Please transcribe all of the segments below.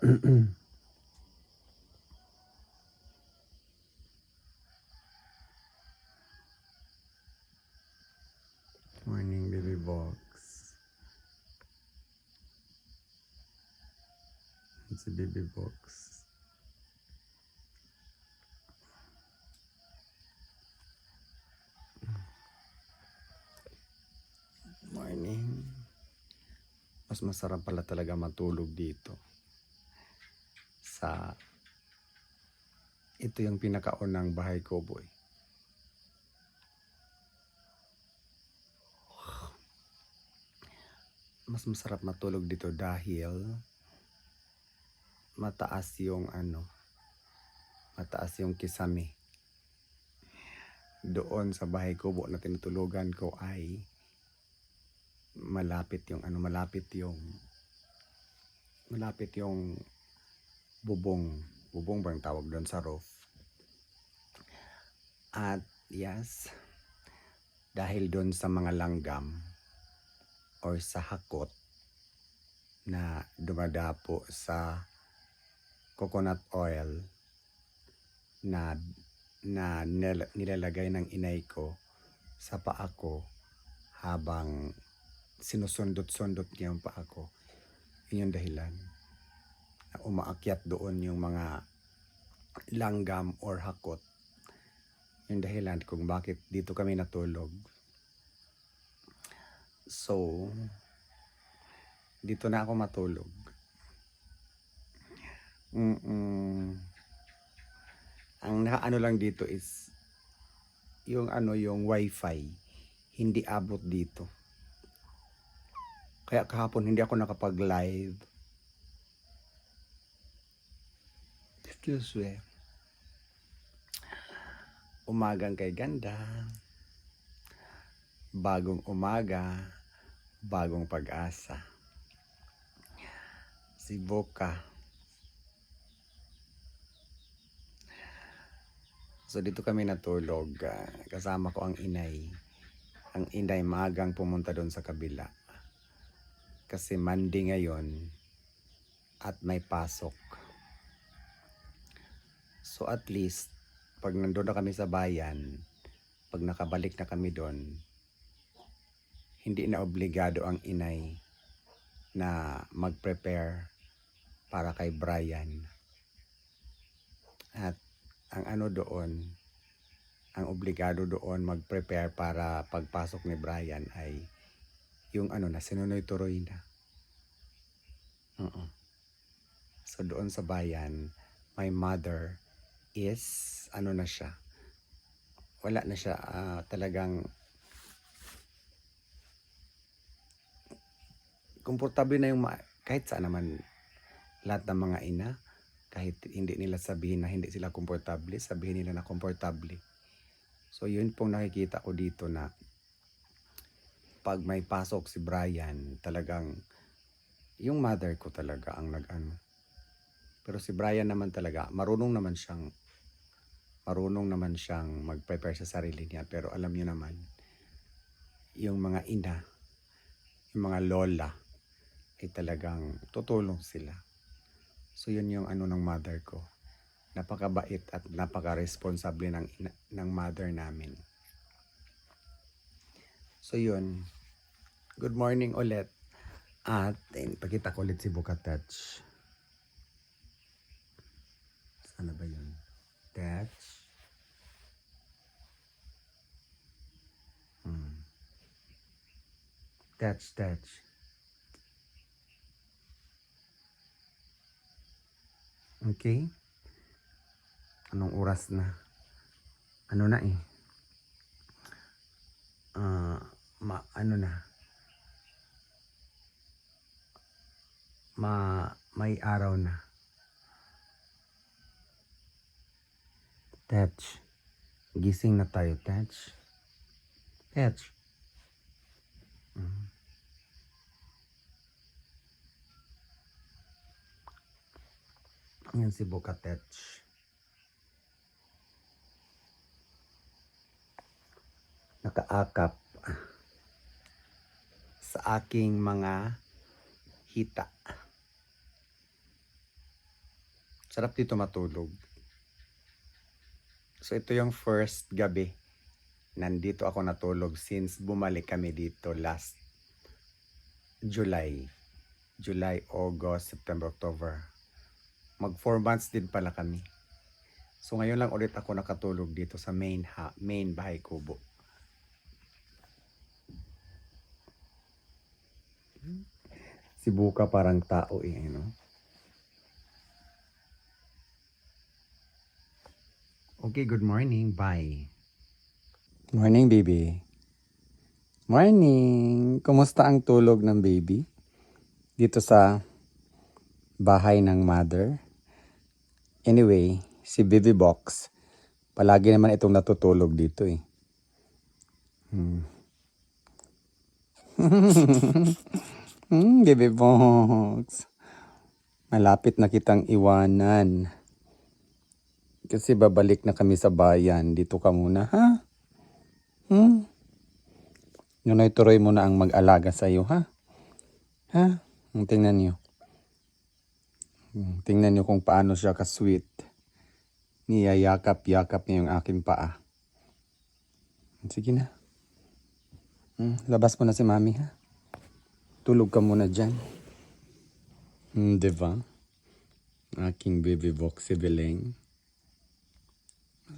Morning, baby box. It's a baby box. Morning. Mas masarap pala talaga matulog dito. Sa ito yung pinakaunang bahay ko, boy. mas masarap matulog dito dahil mataas yung ano mataas yung kisame doon sa bahay kubo na tinutulugan ko ay malapit yung ano malapit yung malapit yung bubong bubong bang tawag doon sa roof at yes dahil doon sa mga langgam or sa hakot na dumadapo sa coconut oil na na nil- nilalagay ng inay ko sa paa ko habang sinusundot-sundot niya yung paa ko. Yun yung dahilan. Na umaakyat doon yung mga langgam or hakot. Yung dahilan kung bakit dito kami natulog. So, dito na ako matulog. Mm-mm. Ang nakaano lang dito is yung ano yung wifi hindi abot dito. Kaya kahapon hindi ako nakapag-live. Excuse me. Umagang kay ganda. Bagong umaga, bagong pag-asa. Si Boca. So dito kami natulog. kasama ko ang inay. Ang inay maagang pumunta doon sa kabila. Kasi Monday ngayon at may pasok. So at least pag nandun na kami sa bayan, pag nakabalik na kami doon, hindi na obligado ang inay na mag-prepare para kay Brian. At ang ano doon, ang obligado doon mag-prepare para pagpasok ni Brian ay yung ano na, sinunoy turoy na. Oo. So doon sa bayan, my mother is, ano na siya, wala na siya ah, talagang komportable na yung ma- kahit saan naman lahat ng mga ina kahit hindi nila sabihin na hindi sila komportable sabihin nila na komportable. So yun pong nakikita ko dito na pag may pasok si Brian talagang yung mother ko talaga ang nag-ano. Pero si Brian naman talaga marunong naman siyang marunong naman siyang mag-prepare sa sarili niya pero alam niyo naman yung mga ina yung mga lola ay talagang tutulong sila. So yun yung ano ng mother ko. Napakabait at napaka-responsable ng, ng mother namin. So yun. Good morning ulit. At eh, pakita ko ulit si Buka Touch. Sana ba yun? Touch. Hmm. Touch, touch. Okay. Anong oras na? Ano na eh? Ah, ma ano na? Ma may araw na. Touch. Gising na tayo, Touch. Touch. Mm. Yan si Bukatech. Nakaakap sa aking mga hita. Sarap dito matulog. So ito yung first gabi. Nandito ako natulog since bumalik kami dito last July. July, August, September, October. Mag 4 months din pala kami. So ngayon lang ulit ako nakatulog dito sa main ha, main bahay kubo. Si Buka parang tao eh, ano? Okay, good morning. Bye. Morning, baby. Morning. Kumusta ang tulog ng baby? Dito sa bahay ng mother. Anyway, si Baby Box, palagi naman itong natutulog dito eh. Hmm. hmm, Baby Box. Malapit na kitang iwanan. Kasi babalik na kami sa bayan. Dito ka muna, ha? Hmm? Nunoy turoy mo na ang mag-alaga sa iyo, ha? Ha? Hmm, Tingnan niyo. Hmm, Tingnan niyo kung paano siya ka-sweet. Niyayakap-yakap niya yung aking paa. Sige na. Hmm, labas mo na si mami, ha? Tulog ka muna dyan. Hmm, di ba? Aking baby box si Beleng.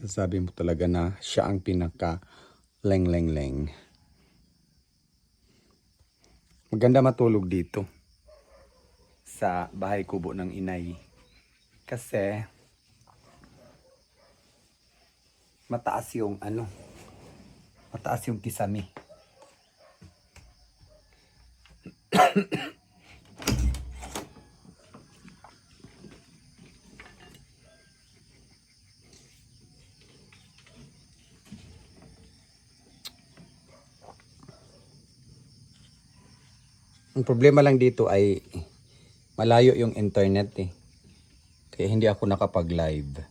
Sasabi mo talaga na siya ang pinaka leng leng leng. Maganda matulog dito sa bahay kubo ng inay. Kasi mataas yung ano, mataas yung kisame. Ang problema lang dito ay malayo yung internet eh. Kaya hindi ako nakapag-live.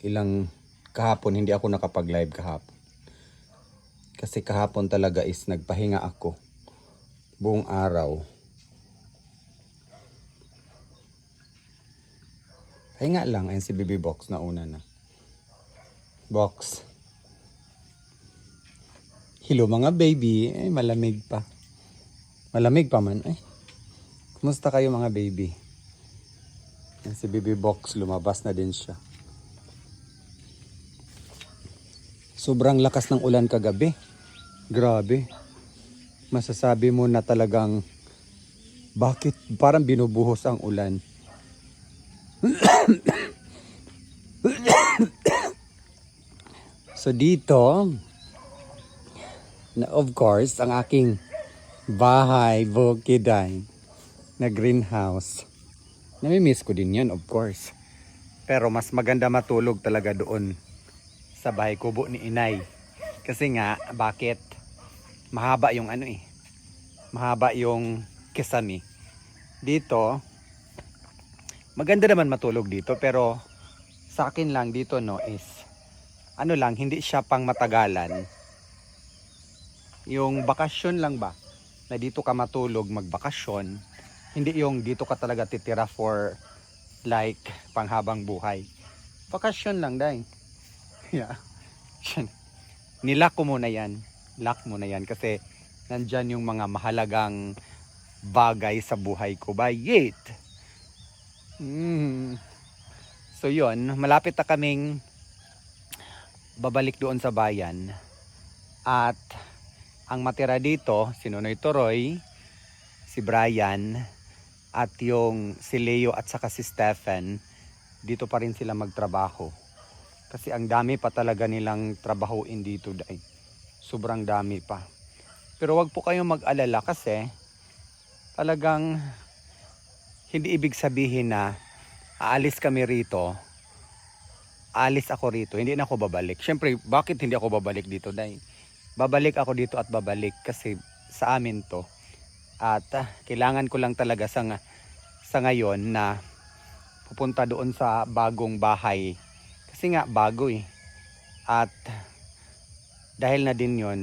Ilang kahapon hindi ako nakapag-live kahapon. Kasi kahapon talaga is nagpahinga ako buong araw. Pahinga lang ayun si BB Box na una na. Box. Hello mga baby. Eh, malamig pa. Malamig pa man. Eh. Kumusta kayo mga baby? Yan si baby box, lumabas na din siya. Sobrang lakas ng ulan kagabi. Grabe. Masasabi mo na talagang bakit parang binubuhos ang ulan. so dito, na of course, ang aking bahay, bukiday, na greenhouse. Namimiss ko din yan, of course. Pero mas maganda matulog talaga doon sa bahay kubo ni inay. Kasi nga, bakit? Mahaba yung ano eh. Mahaba yung kisame. Dito, maganda naman matulog dito pero sa akin lang dito no is ano lang, hindi siya pang matagalan. Yung bakasyon lang ba? Na dito ka matulog magbakasyon, hindi yung dito ka talaga titira for like panghabang buhay. Bakasyon lang dahil. Yeah. Nilak ko muna yan. Lock mo na yan kasi nandyan yung mga mahalagang bagay sa buhay ko. Bayit! Mm. So yon malapit na kaming babalik doon sa bayan. At ang matira dito, si Nonoy Toroy, si Brian, at yung si Leo at saka si Stephen, dito pa rin sila magtrabaho. Kasi ang dami pa talaga nilang trabahuin dito dahil sobrang dami pa. Pero wag po kayong mag-alala kasi talagang hindi ibig sabihin na aalis kami rito, aalis ako rito, hindi na ako babalik. Siyempre, bakit hindi ako babalik dito dahil babalik ako dito at babalik kasi sa amin to. At ah, kailangan ko lang talaga sa, sa ngayon na pupunta doon sa bagong bahay. Kasi nga bago eh. At dahil na din yon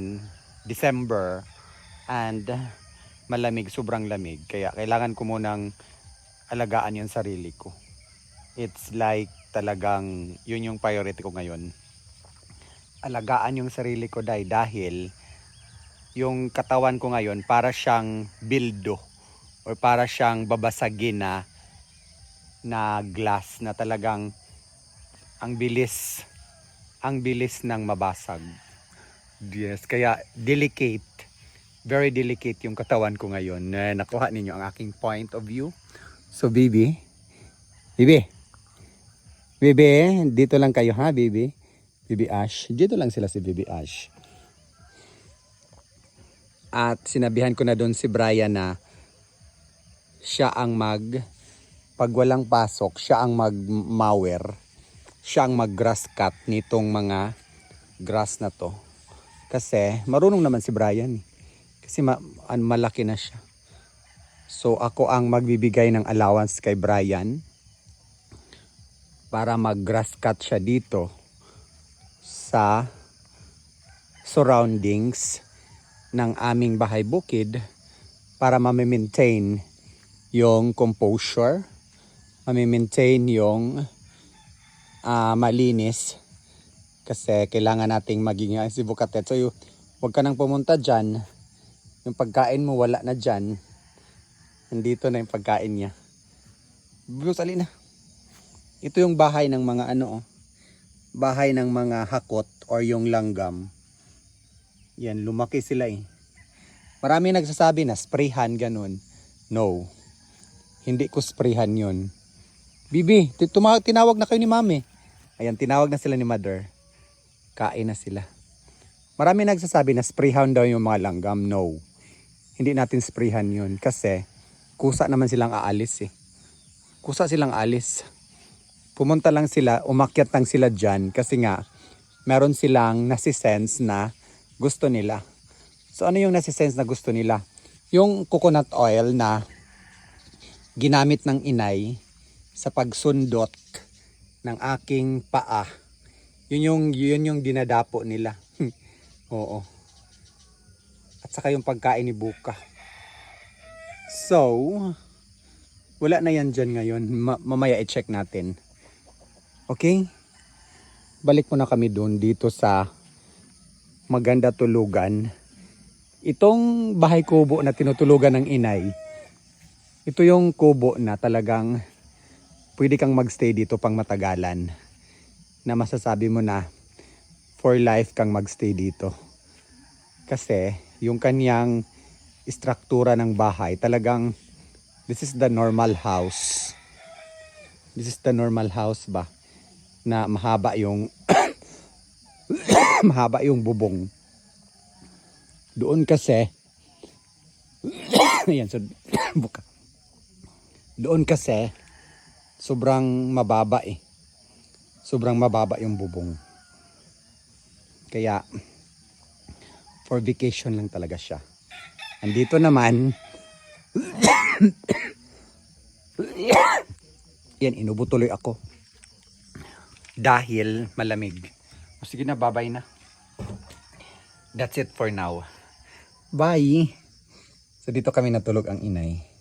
December and malamig, sobrang lamig. Kaya kailangan ko munang alagaan yung sarili ko. It's like talagang yun yung priority ko ngayon. Alagaan yung sarili ko dahil dahil yung katawan ko ngayon para siyang bildo or para siyang babasagin na na glass na talagang ang bilis ang bilis ng mabasag. Yes, kaya delicate. Very delicate yung katawan ko ngayon. Na nakuha ninyo ang aking point of view. So, baby. Baby. Baby, dito lang kayo ha, baby. Baby Ash. Dito lang sila si Baby Ash. At sinabihan ko na doon si Brian na siya ang mag pag walang pasok, siya ang mag-mower. Siya ang mag-grass cut nitong mga grass na to. Kasi marunong naman si Brian. eh. Kasi ma- malaki na siya. So ako ang magbibigay ng allowance kay Brian para mag-grass cut siya dito sa surroundings ng aming bahay bukid para ma-maintain yung composure, ma-maintain yung ah, malinis kasi kailangan nating maging ah, si Bukatet. So huwag ka nang pumunta dyan. Yung pagkain mo wala na dyan. Nandito na yung pagkain niya. Bus, ali na. Ito yung bahay ng mga ano oh. Bahay ng mga hakot or yung langgam. Yan, lumaki sila eh. Marami nagsasabi na sprayhan ganun. No. Hindi ko sprayhan yun. Bibi, tinawag na kayo ni mami. Ayan, tinawag na sila ni mother. Kain na sila. Marami nagsasabi na sprayhan daw yung mga langgam. No. Hindi natin sprayhan yun kasi kusa naman silang aalis eh. Kusa silang alis. Pumunta lang sila, umakyat lang sila dyan kasi nga meron silang nasisense na gusto nila. So ano yung nasisense na gusto nila? Yung coconut oil na ginamit ng inay sa pagsundot ng aking paa. Yun yung, yun yung dinadapo nila. Oo. At saka yung pagkain ni Buka. So, wala na yan dyan ngayon. Ma- mamaya i-check natin. Okay? Balik mo na kami doon dito sa maganda tulugan. Itong bahay kubo na tinutulugan ng inay, ito yung kubo na talagang pwede kang magstay dito pang matagalan. Na masasabi mo na for life kang magstay dito. Kasi yung kanyang istruktura ng bahay talagang this is the normal house. This is the normal house ba? Na mahaba yung mahaba yung bubong. Doon kasi Ayan, so buka. Doon kasi sobrang mababa eh. Sobrang mababa yung bubong. Kaya for vacation lang talaga siya. Andito naman Yan, inubutuloy ako. Dahil malamig. O sige na, babay na. That's it for now. Bye! So dito kami natulog ang inay.